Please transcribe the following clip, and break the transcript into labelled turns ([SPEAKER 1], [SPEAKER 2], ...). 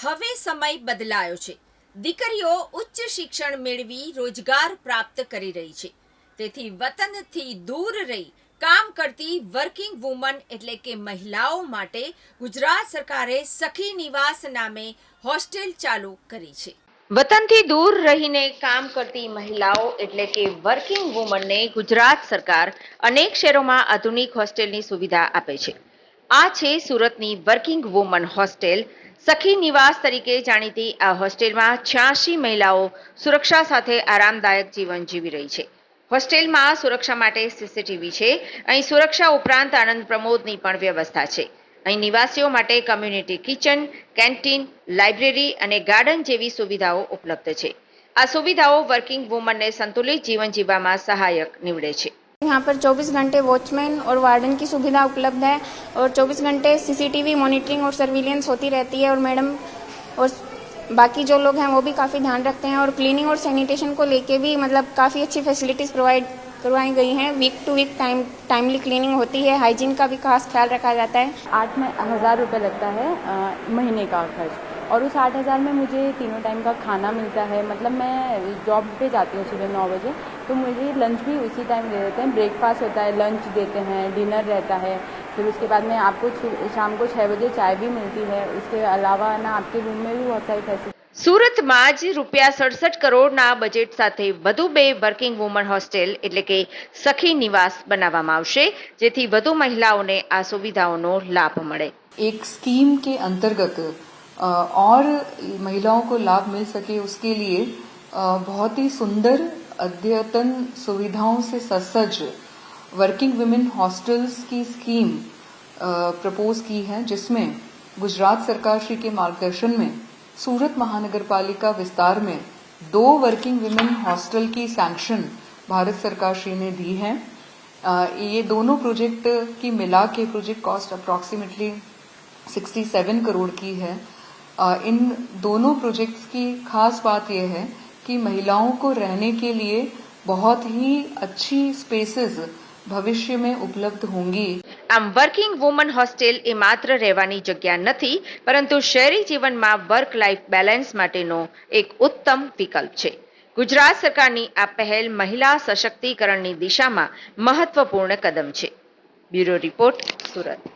[SPEAKER 1] હવે સમય બદલાયો છે. દીકરીઓ ઉચ્ચ શિક્ષણ મેળવી રોજગાર પ્રાપ્ત કરી રહી છે. તેથી વતનથી દૂર રહી કામ કરતી વર્કિંગ વુમન એટલે કે મહિલાઓ માટે ગુજરાત સરકારે સખી નિવાસ નામે હોસ્ટેલ ચાલુ કરી છે. વતનથી દૂર રહીને કામ કરતી મહિલાઓ એટલે કે વર્કિંગ વુમનને ગુજરાત સરકાર અનેક શહેરોમાં આધુનિક હોસ્ટેલની સુવિધા આપે છે. આ છે સુરતની વર્કિંગ વુમન હોસ્ટેલ. સખી નિવાસ તરીકે જાણીતી આ હોસ્ટેલમાં છ્યાસી મહિલાઓ સુરક્ષા સાથે આરામદાયક જીવન જીવી રહી છે. હોસ્ટેલમાં સુરક્ષા માટે સીસીટીવી છે. અહીં સુરક્ષા ઉપરાંત આનંદ પ્રમોદની પણ વ્યવસ્થા છે. અહીં નિવાસીઓ માટે કમ્યુનિટી કિચન, કેન્ટીન, લાઇબ્રેરી અને ગાર્ડન જેવી સુવિધાઓ ઉપલબ્ધ છે. આ સુવિધાઓ વર્કિંગ વુમનને સંતુલિત જીવન જીવવામાં સહાયક નીવડે છે.
[SPEAKER 2] यहाँ पर 24 घंटे वॉचमैन और वार्डन की सुविधा उपलब्ध है और 24 घंटे सीसीटीवी मॉनिटरिंग और सर्विलेंस होती रहती है और मैडम और बाकी जो लोग हैं वो भी काफ़ी ध्यान रखते हैं और क्लीनिंग और सैनिटेशन को लेके भी मतलब काफ़ी अच्छी फैसिलिटीज़ प्रोवाइड करवाई गई हैं। Week to week time timely cleaning होती है। हाइजीन का भी खास ख्याल रखा जाता है।
[SPEAKER 3] आठ में हज़ार रुपये लगता है अ, महीने का खर्च। और उस आठ हज़ार में मुझे तीनों टाइम का खाना मिलता है मतलब मैं जॉब पे जाती हूँ सुबह नौ बजे तो मुझे लंच भी उसी टाइम दे देते हैं ब्रेकफास्ट होता है लंच देते हैं डिनर रहता है फिर उसके बाद में आपको छु- शाम को छः बजे चाय भी मिलती है उसके अलावा ना आपके रूम में भी बहुत सारी फैसिलिटी
[SPEAKER 1] સુરતમાં જ રૂપિયા સડસઠ કરોડના બજેટ સાથે વધુ બે વર્કિંગ વુમન હોસ્ટેલ એટલે કે સખી નિવાસ બનાવવામાં આવશે જેથી વધુ મહિલાઓને આ સુવિધાઓનો લાભ મળે
[SPEAKER 4] एक स्कीम के अंतर्गत अ, और महिलाओं को लाभ मिल सके उसके लिए बहुत ही सुंदर अद्यतन सुविधाओं से ससज्ज वर्किंग वुमेन हॉस्टल्स की स्कीम प्रपोज की है, जिसमें गुजरात सरकार श्री के मार्गदर्शन में सूरत महानगर पालिका विस्तार में दो वर्किंग वुमेन हॉस्टल की सैंक्शन भारत सरकार श्री ने दी है। ये दोनों प्रोजेक्ट की मिला के प्रोजेक्ट कॉस्ट अप्रॉक्सीमेटली 67 करोड़ की है। इन दोनों प्रोजेक्ट्स की खास बात यह है कि महिलाओं को रहने के लिए बहुत ही अच्छी स्पेसेस भविष्य में उपलब्ध होंगी
[SPEAKER 1] આમ વર્કિંગ વુમન હોસ્ટેલ એ માત્ર રહેવાની જગ્યા નથી પરંતુ શહેરી જીવનમાં વર્ક લાઈફ બેલેન્સ માટેનો એક ઉત્તમ વિકલ્પ છે ગુજરાત સરકારની આ પહેલ મહિલા સશક્તિકરણની દિશામાં મહત્વપૂર્ણ કદમ છે બ્યુરો રિપોર્ટ સુરત